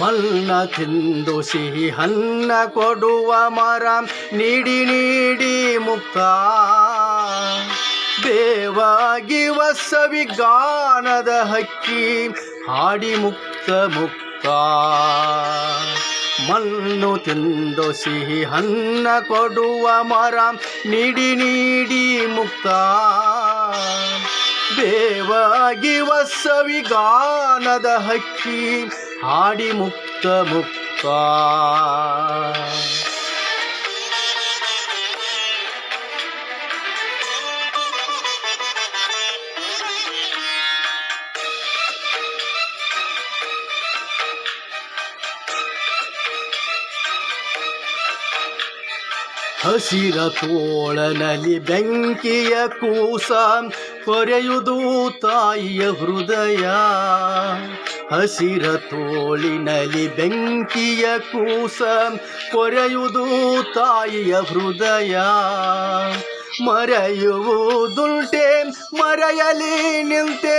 ಮನ್ನ ತಿಂದು ಸಿಹಿ ಹನ್ನ ಕೊಡುವ ಮರ ನೀಡಿ ನೀಡಿ ಮುಕ್ತ. ದೇವಾಗಿ ವಸವಿ ಗಾನದ ಹಕ್ಕಿ ಹಾಡಿ ಮುಕ್ತ ಮುಕ್ತ. ಮಣ್ಣು ತಿಂದು ಸಿಹಿ ಹನ್ನ ಕೊಡುವ ಮರ ನೀಡಿ ನೀಡಿ ಮುಕ್ತ. ದೇವಾಗಿ ವಸವಿ ಗಾನದ ಹಕ್ಕಿ ಹಾಡಿ ಮುಕ್ತ ಮುಕ್ತ. ಹಸಿರ ತೋಳನಲ್ಲಿ ಬೆಂಕಿಯ ಕೂಸ ಕೊರೆಯುವುದು ತಾಯಿಯ ಹೃದಯ ಹಸಿರ ತೋಳಿನಲ್ಲಿ ಬೆಂಕಿಯ ಕೂಸ ಕೊರೆಯುವುದು ತಾಯಿಯ ಹೃದಯ ಮರೆಯುವುದುಂಟೆ ಮರೆಯಲಿ ನಿಂತೆ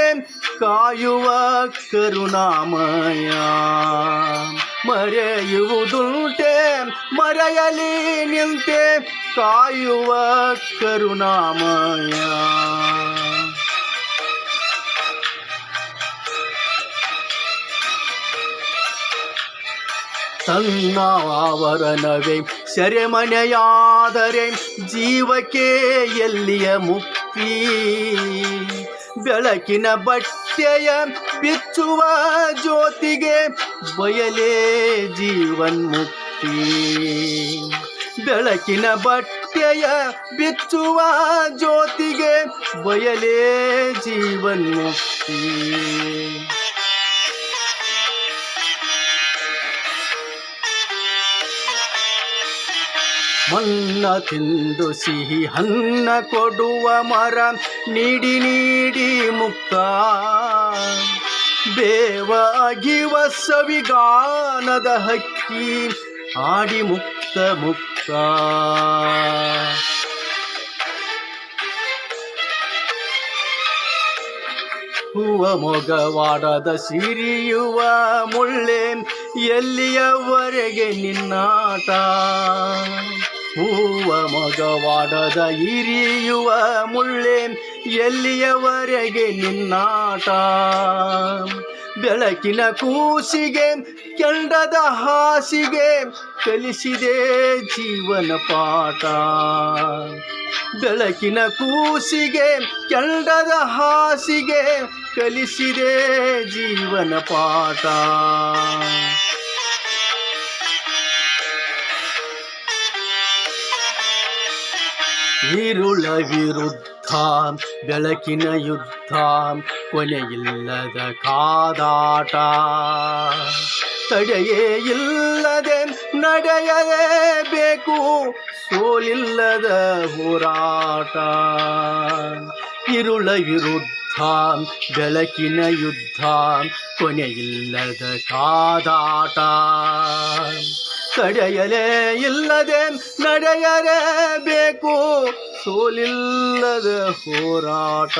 ಕಾಯುವ ಕರುಣಾಮಯ ಮರೆಯುವುದುಂಟೆ ಮರೆಯಲಿ ನಿಂತೆ ಕಾಯುವ ಕರುಣಾಮಯ ತನ್ನ ಆವರಣವೇ ಸೆರೆಮನೆಯಾದರೆ ಜೀವಕ್ಕೆ ಎಲ್ಲಿಯ ಮುಕ್ತಿ? ಬೆಳಕಿನ ಬಟ್ಟೆಯ ಬಿಚ್ಚುವ ಜ್ಯೋತಿಗೆ ಬಯಲೇ ಜೀವನ್ಮುಕ್ತಿ. ಬೆಳಕಿನ ಬಟ್ಟೆಯ ಬಿಚ್ಚುವ ಜ್ಯೋತಿಗೆ ಬಯಲೇ ಜೀವನ್ಮುಕ್ತಿ. ಮನ್ನ ತಿಂದು ಸಿಹಿ ಹನ್ನ ಕೊಡುವ ಮರ ನೀಡಿ ನೀಡಿ ಮುಕ್ತ. ಬೇವಾಗಿ ಸವಿಗಾನದ ಹಕ್ಕಿ ಆಡಿ ಮುಕ್ತ ಮುಕ್ತ. ಹೂವ ಮೊಗವಾಡದ ಸಿರಿಯುವ ಮುಳ್ಳೆ ಎಲ್ಲಿಯವರೆಗೆ ನಿನ್ನಾಟ? ಹೂವ ಮಗವಾಡದ ಇರಿಯುವ ಮುಳ್ಳೆ, ಎಲ್ಲಿಯವರೆಗೆ ನಿನ್ನಾಟ? ಬೆಳಕಿನ ಕೂಸಿಗೆ, ಕೆಂಡದ ಹಾಸಿಗೆ ಕಲಿಸಿದೆ ಜೀವನ ಪಾಠ. ಬೆಳಕಿನ ಕೂಸಿಗೆ, ಕೆಂಡದ ಹಾಸಿಗೆ ಕಲಿಸಿದೆ ಜೀವನ ಪಾಠ. ഇരുള ವಿರುದ್ಧ ಬೆಳಕಿನ ಯುದ್ಧ ಕೊನೆಯಿಲ್ಲದ ಕಾದಾಟ ತಡೆಯೇ ಇಲ್ಲದೆ ನಡೆಯಲೇಬೇಕು ಸೋಲಿಲ್ಲದ ಹೋರಾಟ ഇരുള ವಿರುದ್ಧ ಬೆಳಕಿನ ಯುದ್ಧ ಕೊನೆಯಿಲ್ಲದ ಕಾದಾಟ ತಡೆಯಲೇ ಇಲ್ಲದೆ ನಡೆಯಲೇಬೇಕು ಸೋಲಿಲ್ಲದ ಹೋರಾಟ.